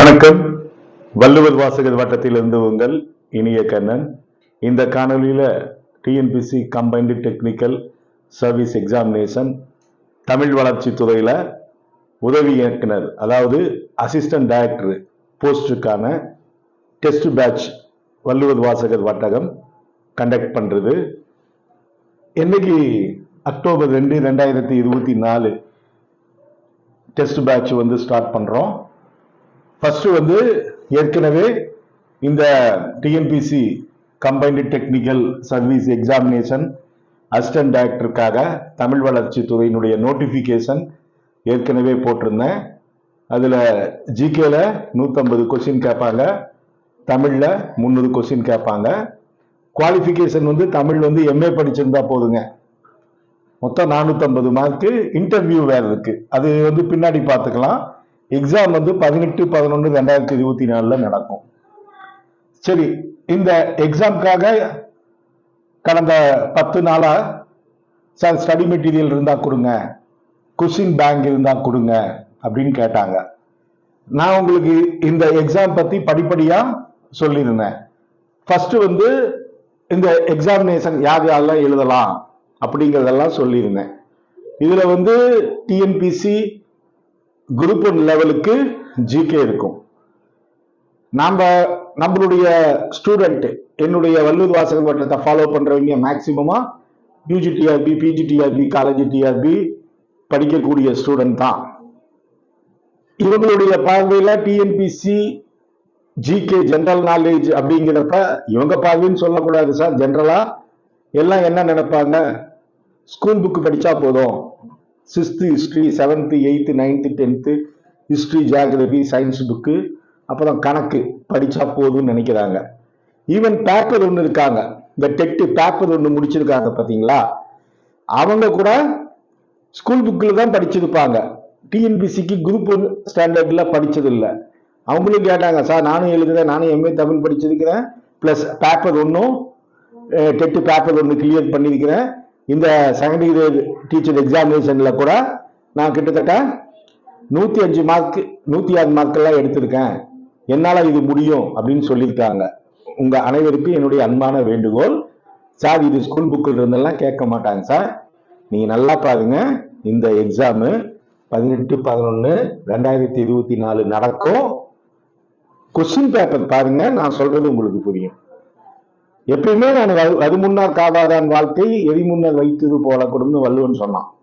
வணக்கம். வள்ளுவர் வாசகர் வட்டத்திலிருந்து உங்கள் இனிய கண்ணன். இந்த காணொலியில் TNPC combined technical service examination Tamil வளர்ச்சி துறையில் உதவி இயக்குனர் அதாவது assistant director போஸ்டுக்கான test batch Valluvar Vasagar Vattagam conduct பண்ணுறது இன்னைக்கு அக்டோபர் ரெண்டு ரெண்டாயிரத்தி இருபத்தி நாலு டெஸ்ட் பேட்ச் வந்து ஸ்டார்ட் பண்ணுறோம் ஃபர்ஸ்ட் வந்து ஏற்கனவே இந்த TNPC combined technical service examination assistant டைரக்டருக்காக Tamil வளர்ச்சி துறையினுடைய நோட்டிஃபிகேஷன் ஏற்கனவே போட்டிருந்தேன். அதில் ஜிகேல நூற்றம்பது கொஸ்டின் கேட்பாங்க. தமிழில் முந்நூறு கொஸ்டின் கேட்பாங்க. குவாலிஃபிகேஷன் வந்து தமிழ் வந்து எம்ஏ படிச்சிருந்தா போதுங்க. மொத்தம் நானூற்றம்பது மார்க்கு இன்டர்வியூ வேறு இருக்குது அது வந்து பின்னாடி பார்த்துக்கலாம். எக்ஸாம் வந்து பதினெட்டு பதினொன்று ரெண்டாயிரத்தி இருபத்தி நாலில் நடக்கும். சரி இந்த எக்ஸாம்க்காக கடந்த பத்து நாளாக சார் ஸ்டடி மெட்டீரியல் இருந்தால் கொடுங்க. கொஷின் பேங்க் இருந்தால் கொடுங்க அப்படின்னு கேட்டாங்க. நான் உங்களுக்கு இந்த எக்ஸாம் பற்றி படிப்படியாக சொல்லியிருந்தேன் ஃபர்ஸ்ட் வந்து இந்த எக்ஸாமினேஷன் யார் யாரெல்லாம் எழுதலாம் அப்படிங்கிறதெல்லாம் சொல்லியிருந்தேன் இதில் வந்து டிஎன்பிசி குரூப் ஒன் லெவலுக்கு ஜிகே இருக்கும். நாம் நம்மளுடைய ஸ்டூடெண்ட் என்னுடைய வல்லூர் வாசகம் வட்டத்தை ஃபாலோ பண்ணுறவங்க மேக்சிமமாக UG TRB PG TRB college TRB படிக்கக்கூடிய ஸ்டூடெண்ட் தான். இவங்களுடைய பார்வையில் டிஎன்பிசி ஜிகே ஜென்ரல் நாலேஜ் அப்படிங்கிறப்ப இவங்க பார்வைன்னு சொல்லக்கூடாது சார். ஜென்ரலாக எல்லாம் என்ன நினைப்பாங்க? ஸ்கூல் புக்கு படித்தா போதும். Sixth history seventh eighth ninth tenth history geography science book அப்புறம் கணக்கு படித்தா போதும்னு நினைக்கிறாங்க. ஈவன் பேப்பர் ஒன்று இருக்காங்க. இந்த டெட்டு பேப்பர் ஒன்று முடிச்சிருக்காங்க பார்த்தீங்களா? அவங்க கூட ஸ்கூல் புக்கில் தான் படிச்சிருப்பாங்க. டிஎன்பிசிக்கு குரூப் ஒன் ஸ்டாண்டர்டில் படித்ததில்லை அவங்களும் கேட்டாங்க சார் நானும் எழுதுறேன் நானும் எம்ஏ தமிழ் படிச்சிருக்கிறேன் ப்ளஸ் பேப்பர் ஒன்றும் டெட்டு பேப்பர் ஒன்று கிளியர் பண்ணியிருக்கிறேன். இந்த செகண்ட் கிரேட் டீச்சர் எக்ஸாமினேஷனில் கூட நான் கிட்டத்தட்ட நூற்றி அஞ்சு மார்க் நூற்றி ஆறு மார்க்கெல்லாம் எடுத்திருக்கேன். என்னால் இது முடியும் அப்படின்னு சொல்லியிருக்காங்க. உங்கள் அனைவருக்கும் என்னுடைய அன்பான வேண்டுகோள். சார் இது ஸ்கூல் புக்கில் இருந்தெல்லாம் கேட்க மாட்டாங்க சார். நீங்கள் நல்லா பாருங்க. இந்த எக்ஸாமு பதினெட்டு பதினொன்று ரெண்டாயிரத்தி இருபத்தி நாலு நடக்கும். கொஸ்டின் பேப்பர் பாருங்க நான் சொல்றது உங்களுக்கு புரியும். எப்பயுமே நான் அது முன்னார் காவாதான் வாழ்க்கை எரி முன்னர் வைத்தது போல கொடுன்னு வள்ளுவன் சொன்னான்.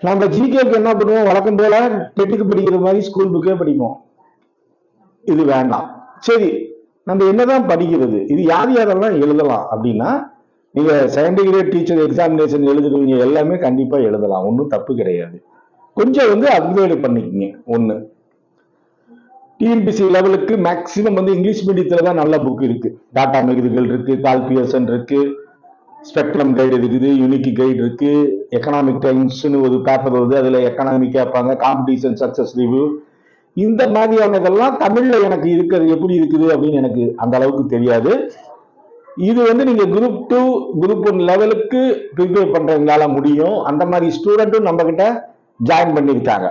நம்ம ஜிகேக்கு என்ன பண்ணுவோம்? வழக்கம் போல டெட்டுக்கு படிக்கிற மாதிரி ஸ்கூல் புக்கே படிப்போம். இது வேண்டாம். சரி நம்ம என்னதான் படிக்கிறது? இது யார் யாரெல்லாம் எழுதலாம் அப்படின்னா நீங்க செகண்ட் கிரேட் டீச்சர் எக்ஸாமினேஷன் எழுதுறவங்க எல்லாமே கண்டிப்பா எழுதலாம். ஒன்றும் தப்பு கிடையாது. கொஞ்சம் வந்து அப்கிரேடு பண்ணிக்கங்க. ஒன்று டிஎன்பிசி லெவலுக்கு மேக்ஸிமம் வந்து இங்கிலீஷ் மீடியத்தில் தான் நல்ல புக் இருக்கு. டாட்டா மெகுதிகள் இருக்கு கால் பியர்சன் இருக்கு ஸ்பெக்ட்ரம் கைடு இருக்குது யூனிக் கைடு இருக்கு எக்கனாமிக் டைம்ஸ்னு ஒரு பேப்பர் வருது அதில் எக்கனாமிக் கேட்பாங்க காம்படிஷன் சக்சஸ் ரிவ்யூ இந்த மாதிரியானதெல்லாம் தமிழில் எனக்கு இருக்கிறது எப்படி இருக்குது அப்படின்னு எனக்கு அந்த அளவுக்கு தெரியாது. இது வந்து நீங்கள் குரூப் டூ குரூப் ஒன் லெவலுக்கு ப்ரிப்பேர் பண்ணுறதுனால முடியும். அந்த மாதிரி ஸ்டூடெண்ட்டும் நம்மக்கிட்ட ஜாயின் பண்ணியிருக்காங்க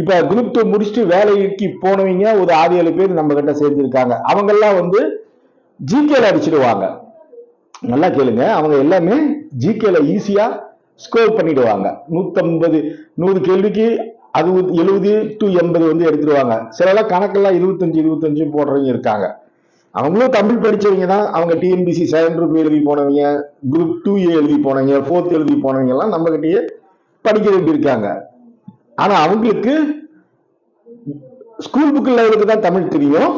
இப்ப குரூப் டூ முடிச்சுட்டு வேலைக்கு போனவங்க ஒரு ஆறு ஏழு பேர் நம்ம கிட்ட சேர்ந்திருக்காங்க. அவங்கெல்லாம் வந்து ஜிகேல அடிச்சிடுவாங்க. நல்லா கேளுங்க. அவங்க எல்லாமே ஜிகேல ஈஸியா ஸ்கோர் பண்ணிடுவாங்க. நூத்தம்பது நூறு கேள்விக்கு அறுபது எழுபது டு எண்பது வந்து எடுத்துருவாங்க சிலலாம் கணக்கெல்லாம் இருபத்தஞ்சு இருபத்தஞ்சு போடுறவங்க இருக்காங்க. அவங்களும் தமிழ் படிச்சவங்க தான். அவங்க டிஎன்பிசி செகண்ட் குரூப் எழுதி போனவங்க குரூப் டூ ஏ எழுதி போனவங்க ஃபோர்த் எழுதி போனவங்க எல்லாம் நம்ம கிட்டயே படிக்க வேண்டியிருக்காங்க. ஆனா அவங்களுக்கு ஸ்கூல் புக் லெவலுக்கு தான் தமிழ் தெரியும்.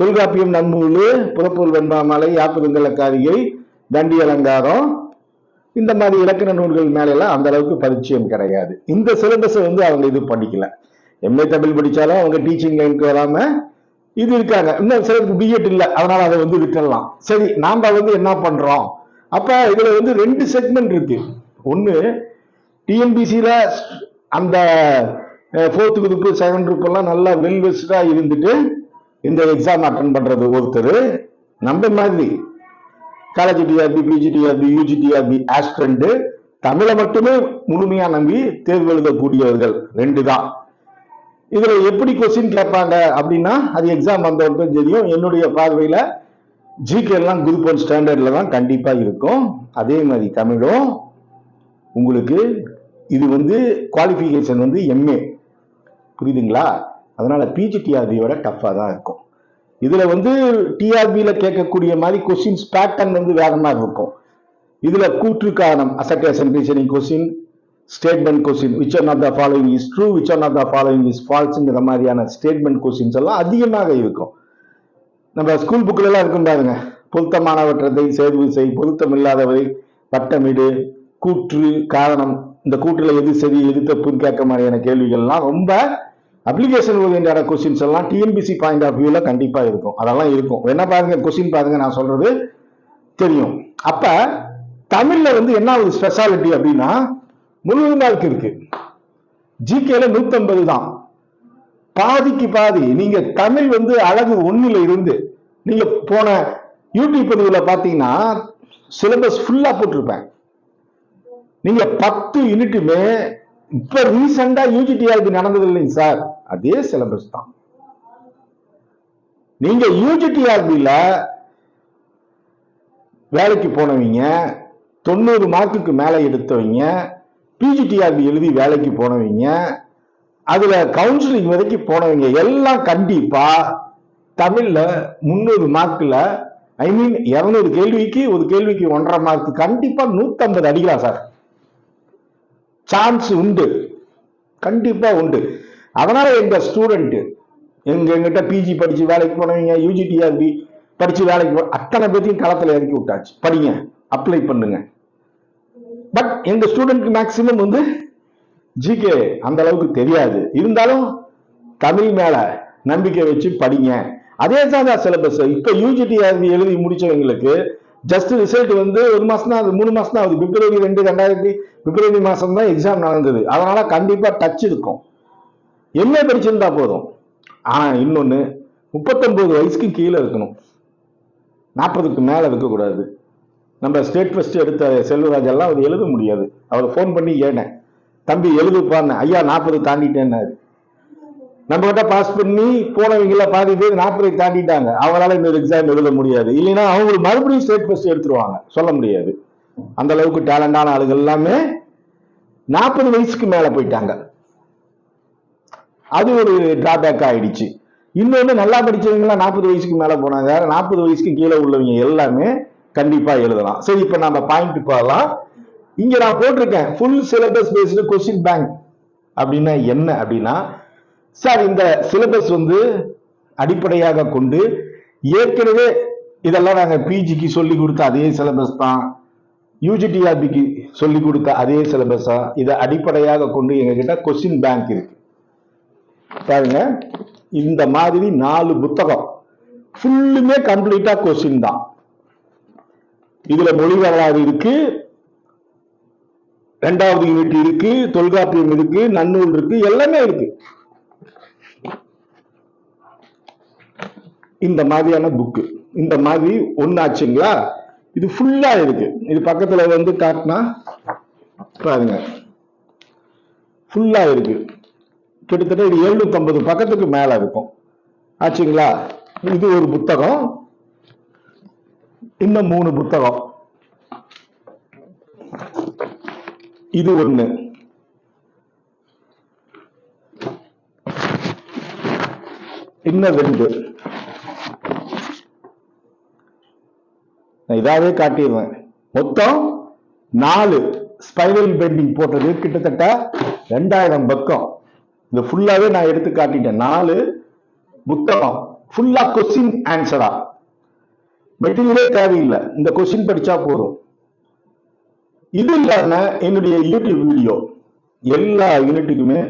தொல்காப்பியம் நன்னூல் புறப்பூர் வெண்பாமலை யாப்புதங்கல காரிகை தண்டி அலங்காரம். இந்த மாதிரி இலக்கண நூல்கள் மேலெல்லாம் அந்த அளவுக்கு பரிச்சயம் கிடையாது. இந்த சிலபஸை வந்து அவங்க இது படிக்கல எம்ஏ தமிழ் படித்தாலும் அவங்க டீச்சிங் லைனுக்கு வராமல் இது இருக்காங்க. இன்னும் சிலருக்கு பிஎட் இல்லை. அதனால அதை வந்து விட்டுடலாம் சரி நாம் வந்து என்ன பண்ணுறோம் அப்போ இதில் வந்து ரெண்டு செக்மெண்ட் இருக்கு. ஒன்று டிஎன்பிசியில் அந்த ஃபோர்த்து குரூப்பு செகண்ட் குரூப் நல்லா வெல் வெஸ்டாக இருந்துட்டு இந்த எக்ஸாம் அட்டன் பண்ணுறது ஒருத்தர் நம்ம மாதிரி. College TRB PG TRB UG TRB aspirant தமிழை மட்டுமே முழுமையா நம்பி தேர்வு எழுதக்கூடியவர்கள் ரெண்டு தான். இதுல எப்படி கொஸ்டின் கேட்பாங்க அப்படின்னா அது எக்ஸாம் வந்தவங்க தெரியும். என்னுடைய பார்வையில ஜிகே எல்லாம் குரூப் ஒன் ஸ்டாண்டர்ட்ல தான் கண்டிப்பா இருக்கும். அதே மாதிரி தமிழும் உங்களுக்கு இது வந்து குவாலிஃபிகேஷன் வந்து எம்ஏ புரியுதுங்களா? அதனால பிஜிடிஆர்பியோட டஃப்பாக தான் இருக்கும். இதில் வந்து டிஆர்பியில் கேட்கக்கூடிய மாதிரி கொஸ்டின்ஸ் பேட்டர்ன் வந்து வேகமாக இருக்கும். இதில் கூற்று காரணம் assertion reasoning question statement question which one of the following is true which one of the following is ஃபால்ஸுங்கிற மாதிரியான ஸ்டேட்மெண்ட் கொஸ்டின்ஸ் எல்லாம் அதிகமாக இருக்கும். நம்ம ஸ்கூல் புக்கில் எல்லாம் இருக்கும் பாருங்க. பொருத்தமானவற்றதை சேர்வு செய் பொருத்தம் இல்லாதவரை வட்டமிடு கூற்று காரணம் இந்த கூட்டில் எது சரி எது தப்புன்னு கேட்க மாதிரியான கேள்விகள்லாம் ரொம்ப அப்ளிகேஷன் ஓரியன்டான கொஸ்டின்ஸ் எல்லாம் டிஎன்பிசி பாயிண்ட் ஆஃப் வியூவில் கண்டிப்பாக இருக்கும். அதெல்லாம் இருக்கும். என்ன பாருங்க கொஸ்டின் பாருங்க நான் சொல்றது தெரியும். அப்ப தமிழ்ல வந்து என்ன ஒரு ஸ்பெஷாலிட்டி அப்படின்னா முழுவதும் மார்க் இருக்கு. ஜிகேல நூத்தம்பது தான். பாதிக்கு பாதி நீங்க தமிழ் வந்து அழகு ஒண்ணுல இருந்து நீங்க போன யூடியூப் பதிவுல பாத்தீங்கன்னா சிலபஸ் ஃபுல்லா போட்டிருப்பேன். நீங்க பத்து யூனிட்டுமே இப்ப ரீசெண்டா யூஜிடிஆர்பி நடந்தது இல்லைங்க சார். அதே சிலபஸ் தான். நீங்க யூஜிடிஆர்பியில வேலைக்கு போனவங்க தொண்ணூறு மார்க்குக்கு மேல எடுத்தவங்க பிஜிடிஆர்பி எழுதி வேலைக்கு போனவங்க அதுல கவுன்சிலிங் வரைக்கும் போனவங்க எல்லாம் கண்டிப்பா தமிழ்ல முந்நூறு மார்க்ல ஐ மீன் இருநூறு கேள்விக்கு ஒரு கேள்விக்கு ஒன்றரை மார்க் கண்டிப்பா நூத்தம்பது அடிக்கலாம் சார். சான்ஸ் உண்டு. கண்டிப்பாக உண்டு. அதனால் எங்கள் ஸ்டூடெண்ட்டு எங்கள் எங்கிட்ட பிஜி படித்து வேலைக்கு போனவங்க யூஜிடிஆர்பி படித்து வேலைக்கு போ அத்தனை பேர்த்தையும் களத்தில் இறக்கி விட்டாச்சு. படிங்க அப்ளை பண்ணுங்க. பட் எங்கள் ஸ்டூடெண்ட்க்கு மேக்சிமம் வந்து ஜிகே அந்த அளவுக்கு தெரியாது. இருந்தாலும் தமிழ் மேலே நம்பிக்கை வச்சு படிங்க. அதே தான் சிலபஸ் இப்போ யூஜிடிஆர்பி எழுதி முடிச்சவங்களுக்கு ஜஸ்ட் ரிசல்ட் வந்து ஒரு மாசம் தான் அது மூணு மாசம் தான் ஆகுது. பிப்ரவரி ரெண்டு ரெண்டாயிரத்தி பிப்ரவரி மாசம் தான் எக்ஸாம் நடந்தது. அதனால கண்டிப்பா டச் இருக்கும். என்ன படிச்சிருந்தா போதும்? ஆனா இன்னொன்னு முப்பத்தொன்பது வயசுக்கு கீழே இருக்கணும். நாற்பதுக்கு மேல இருக்கக்கூடாது. நம்ம ஸ்டேட் ஃபஸ்ட் எடுத்த செல்வராஜெல்லாம் அவர் எழுத முடியாது. அவர் ஃபோன் பண்ணி ஏனேன் தம்பி எழுதுப்பான்னு. ஐயா நாற்பது தாண்டிட்டேன்னாரு. நம்ம கிட்ட பாஸ் பண்ணி போனவங்கள பாதி பேர் நாற்பதை தாண்டிட்டாங்க. அவங்களால இந்த எக்ஸாம் எழுத முடியாது. இல்லைன்னா அவங்களுக்கு மறுபடியும் ஸ்டேட் ஃபர்ஸ்ட் எடுத்துருவாங்க. சொல்ல முடியாது. அந்த அளவுக்கு டேலண்டான ஆளுகள் எல்லாமே நாற்பது வயசுக்கு மேல போயிட்டாங்க. அது ஒரு டிராபேக் ஆயிடுச்சு. இன்னொன்று நல்லா படிச்சவங்க நாற்பது வயசுக்கு மேல போனாங்க. நாற்பது வயசுக்கு கீழே உள்ளவங்க எல்லாமே கண்டிப்பா எழுதலாம். சரி இப்ப நம்ம பாயிண்ட் போகலாம் இங்க நான் போட்டிருக்கேன். Full syllabus based question bank அப்படின்னா என்ன அப்படின்னா சார் இந்த சிலபஸ் வந்து அடிப்படையாக கொண்டு ஏற்கனவே இதெல்லாம் நாங்கள் பிஜிக்கு சொல்லி கொடுத்த அதே சிலபஸ் தான் யூஜிடிஆர்பிக்கு சொல்லி கொடுத்த அதே சிலபஸ் தான் இதை அடிப்படையாக கொண்டு எங்ககிட்ட கொஸ்டின் பேங்க் இருக்கு. பாருங்க இந்த மாதிரி நாலு புத்தகம் ஃபுல்லுமே கம்ப்ளீட்டா கொஸ்டின் தான். இதுல மொழி வரலாறு இருக்கு ரெண்டாவது யூனிட் இருக்கு தொல்காப்பியம் இருக்கு நன்னூல் இருக்கு எல்லாமே இருக்கு. இந்த மாதிரியான புக்கு இந்த மாதிரி ஒன்னாச்சுங்களா இது ஃபுல்லா இருக்கு. இது பக்கத்துல வந்து காட்டினா பாருங்க. ஃபுல்லா இருக்கு. கிட்டத்தட்ட இது 750 பக்கத்துக்கு மேல இருக்கும். ஆச்சுங்களா? இது ஒரு புத்தகம். இன்னும் மூணு புத்தகம். இது ஒண்ணு. இன்னும் ரெண்டு. நான் இதாகவே காட்டிடுவேன். மொத்தம் நாலு ஸ்பைரல் பெண்டிங் போட்டது கிட்டத்தட்ட ரெண்டாயிரம் பக்கம். இது ஃபுல்லாகவே நான் எடுத்து காட்டிட்டேன். நாலு புத்தகம். ஃபுல்லாக கொஸ்டின் ஆன்சரா மெட்டீரியலே தேவையில்லை. இந்த கொஸ்டின் படித்தா போதும். இது இல்லாமல் என்னுடைய யூடியூப் வீடியோ எல்லா யூனிட்டுக்குமே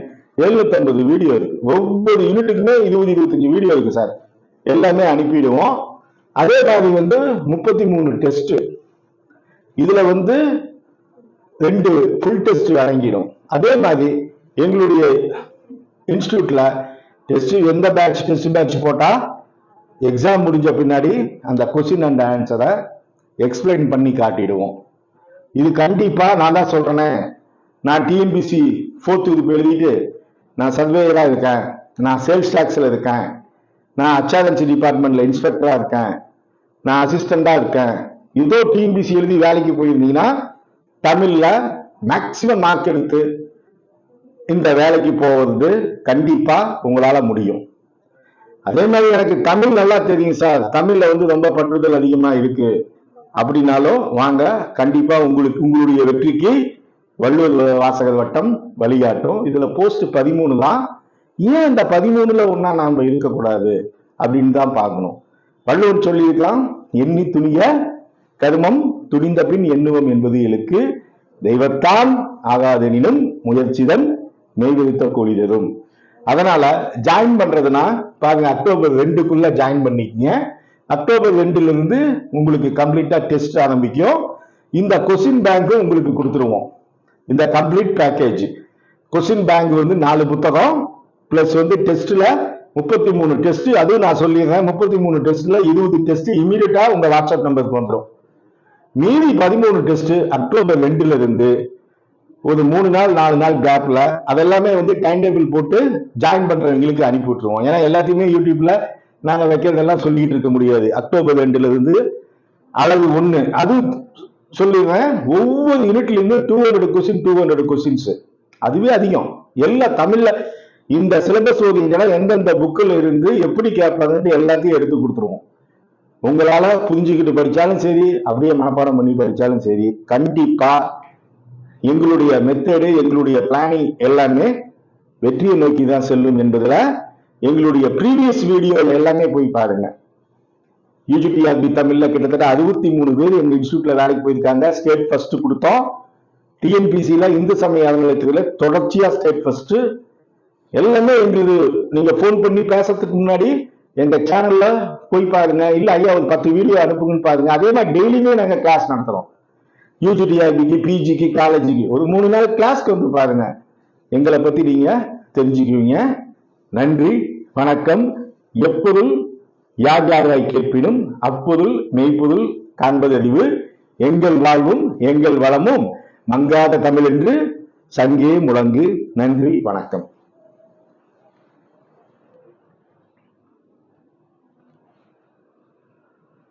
750 வீடியோ இருக்கு. ஒவ்வொரு யூனிட்டுக்குமே இருபது இருபத்தஞ்சு வீடியோ இருக்கு சார் எல்லாமே அனுப்பிடுவோம். அதே மாதிரி வந்து முப்பத்தி மூணு டெஸ்ட் இதுல வந்து ரெண்டு ஃபுல் டெஸ்ட் வழங்கிடும். அதே மாதிரி எங்களுடைய இன்ஸ்டியூட்ல டெஸ்ட் எந்த பேட்ச் டெஸ்ட் பேட்ச் போட்டா எக்ஸாம் முடிஞ்ச பின்னாடி அந்த கொஸ்டின் அண்ட் ஆன்சரை எக்ஸ்பிளைன் பண்ணி காட்டிடுவோம். இது கண்டிப்பா நான் தான் சொல்றேனே. நான் டிஎன்பிசி ஃபோர்த் குரூப் எழுதிட்டு நான் சர்வேயராக இருக்கேன். நான் சேல்ஸ் டாக்ஸில் இருக்கேன். நான் அச்சாதன்சி டிபார்ட்மெண்ட்ல இன்ஸ்பெக்டரா இருக்கேன். நான் அசிஸ்டண்டா இருக்கேன். இதோ டிஎன்பிசி எழுதி வேலைக்கு போயிருந்தீங்கன்னா தமிழ்ல மேக்சிமம் மார்க் எடுத்து இந்த வேலைக்கு போவது கண்டிப்பா உங்களால முடியும். அதே மாதிரி எனக்கு தமிழ் நல்லா தெரியும் சார் தமிழ்ல வந்து ரொம்ப பற்றுதல் அதிகமா இருக்கு. அப்படின்னாலும் வாங்க கண்டிப்பா உங்களுக்கு உங்களுடைய வெற்றிக்கு வள்ளுவர் வாசகர் வட்டம் வழிகாட்டும். இதுல போஸ்ட் பதிமூணு தான் ஏன் இந்த பதிமூணுல ஒன்னா நாம இருக்கக்கூடாது அப்படின்னு தான் பார்க்கணும். வள்ளுவர் சொல்லியிருக்கலாம் எண்ணி துணிய கருமம் துணிந்த பின் எண்ணுவோம் என்பது இழுக்கு தெய்வத்தான் ஆகாதெனினும் முயற்சிதன் மெய்விருத்த கூடியதும் அதனால ஜாயின் பண்றதுன்னா பாருங்க அக்டோபர் ரெண்டுக்குள்ள ஜாயின் பண்ணிக்கங்க. அக்டோபர் ரெண்டுல இருந்து உங்களுக்கு கம்ப்ளீட்டா டெஸ்ட் ஆரம்பிக்கும். இந்த கொஸ்டின் பேங்க்கும் உங்களுக்கு கொடுத்துருவோம். இந்த கம்ப்ளீட் பேக்கேஜ் கொஸ்டின் பேங்க் வந்து நாலு புத்தகம் பிளஸ் வந்து டெஸ்ட்ல முப்பத்தி மூணு டெஸ்ட் அதுவும் நான் சொல்லிடுறேன். முப்பத்தி மூணு டெஸ்ட்ல இருபது டெஸ்ட் இமீடியட்டா உங்க வாட்ஸ்அப் நம்பருக்கு வந்துடும் மீதி பதிமூணு டெஸ்ட் அக்டோபர் ரெண்டுல இருந்து ஒரு மூணு நாள் நாலு நாள் கேப்ல அதெல்லாமே வந்து டைம் டேபிள் போட்டு ஜாயின் பண்றவங்களுக்கு அனுப்பி விட்டுருவோம். ஏன்னா எல்லாத்தையுமே யூடியூப்ல நாங்க வைக்கிறதெல்லாம் சொல்லிட்டு இருக்க முடியாது. அக்டோபர் ரெண்டுல இருந்து அளவு ஒண்ணு. அது சொல்லிடுவேன் ஒவ்வொரு யூனிட்லேயுமே two hundred question two hundred questions அதுவே அதிகம். எல்லா தமிழ்ல இந்த சிலபஸ் ஒதுங்களை எந்தெந்த புக்கில் இருந்து எப்படி கேட்பாங்கன்னு எல்லாத்தையும் எடுத்து கொடுத்துருவோம். உங்களால புரிஞ்சுக்கிட்டு படித்தாலும் சரி அப்படியே மனப்பாடம் பண்ணி படித்தாலும் சரி கண்டிப்பா எங்களுடைய மெத்தடு எங்களுடைய பிளானிங் எல்லாமே வெற்றியை நோக்கி தான் செல்லும் என்பதில் எங்களுடைய ப்ரீவியஸ் வீடியோவில் எல்லாமே போய் பாருங்க. யூஜிபிஆர்பி தமிழ்ல கிட்டத்தட்ட அறுபத்தி மூணு பேர் எங்க இன்ஸ்டியூட்ல வேலைக்கு போயிருக்காங்க. ஸ்டேட் ஃபர்ஸ்ட் கொடுத்தோம். டிஎன்பிசியில் இந்து சமய அறநிலையத்துல தொடர்ச்சியா ஸ்டேட் ஃபர்ஸ்ட் எல்லாமே எங்களுக்கு நீங்க ஃபோன் பண்ணி பேசுறதுக்கு முன்னாடி எங்க சேனல்ல போய் பாருங்க. இல்ல ஐயா ஒரு பத்து வீடியோ அனுப்புங்கன்னு பாருங்க. அதே மாதிரி டெய்லியுமே நாங்க கிளாஸ் நடத்துறோம். யூஜிடிஆர்பிக்கு பிஜிக்கு காலேஜுக்கு ஒரு மூணு நாள் கிளாஸ்க்கு வந்து பாருங்க. எங்களை பத்தி நீங்க தெரிஞ்சுக்குவீங்க. நன்றி வணக்கம். எப்பொருள் யார் யாராய் கேட்பினும் அப்பொருள் மெய்ப்பொருள் காண்பதறிவு எங்கள் வாழ்வும் எங்கள் வளமும் மங்காத தமிழ் என்று சங்கே முழங்கு. நன்றி வணக்கம்.